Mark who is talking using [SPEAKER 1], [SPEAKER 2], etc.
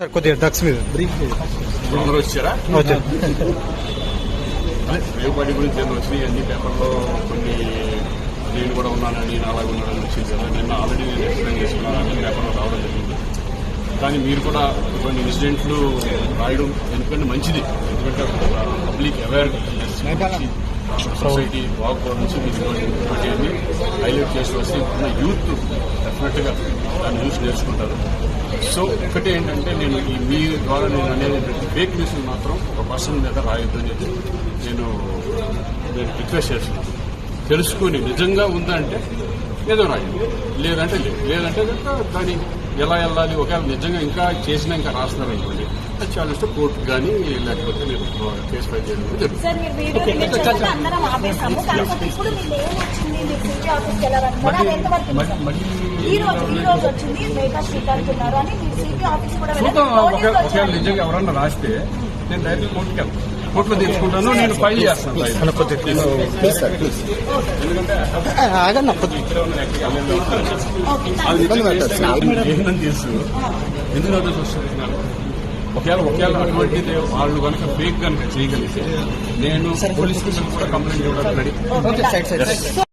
[SPEAKER 1] Sir కొద్దిగా drugs మీద
[SPEAKER 2] అందరూ వచ్చారా?
[SPEAKER 1] ఓకే.
[SPEAKER 2] రేవుపాటి గురించి నేను వచ్చినాయి? అన్ని పేపర్లో కొన్ని నేను కూడా ఉన్నానని నేను అలాగే ఉన్నానని వచ్చింది కదా. నిన్న ఆల్రెడీ నేను ఎక్స్ప్లెయిన్ చేసుకున్నాను. అన్ని పేపర్లో రావడం జరిగింది. కానీ మీరు కూడా కొన్ని ఇన్సిడెంట్లు రాయడం ఎందుకంటే మంచిది. ఎందుకంటే పబ్లిక్ అవేర్నెస్ సొసైటీ బాగుపడడం నుంచి మీరు హైలైట్ చేసి వస్తే ఇప్పుడున్న యూత్ డెఫినెట్గా దాన్ని చూసి నేర్చుకుంటారు సో ఒకటి ఏంటంటే నేను ఈ మీ ద్వారా నేను అనేది ఫేక్ న్యూస్ మాత్రం ఒక పర్సన్ మీద రాయొద్దు అని చెప్పి నేను నేను రిక్వెస్ట్ చేస్తున్నాను తెలుసుకుని నిజంగా ఉందంటే ఏదో రాయండి లేదంటే లేదు. లేదంటే కనుక దాన్ని ఎలా వెళ్ళాలి ఒకవేళ నిజంగా ఇంకా చేసినా ఇంకా రాస్తున్నారు ఇష్టం కోర్టు కానీ లేకపోతే నేను కేసు ఫైల్ చేయడం ఒకవేళ. నిజంగా ఎవరన్నా రాస్తే నేను డైరెక్ట్ కోర్టుకి వెళ్తాను కోర్టులో తీసుకుంటాను నేను ఫైల్ చేస్తాను ఎందుకంటే ఎందుకు నోటీస్ వస్తున్నారు ఒకవేళ ఒకవేళ అటువంటిది వాళ్ళు కనుక ఫేక్ కనుక చేయగలిగితే నేను పోలీస్ స్టేషన్ కూడా కంప్లైంట్ ఇవ్వడానికి రెడీ.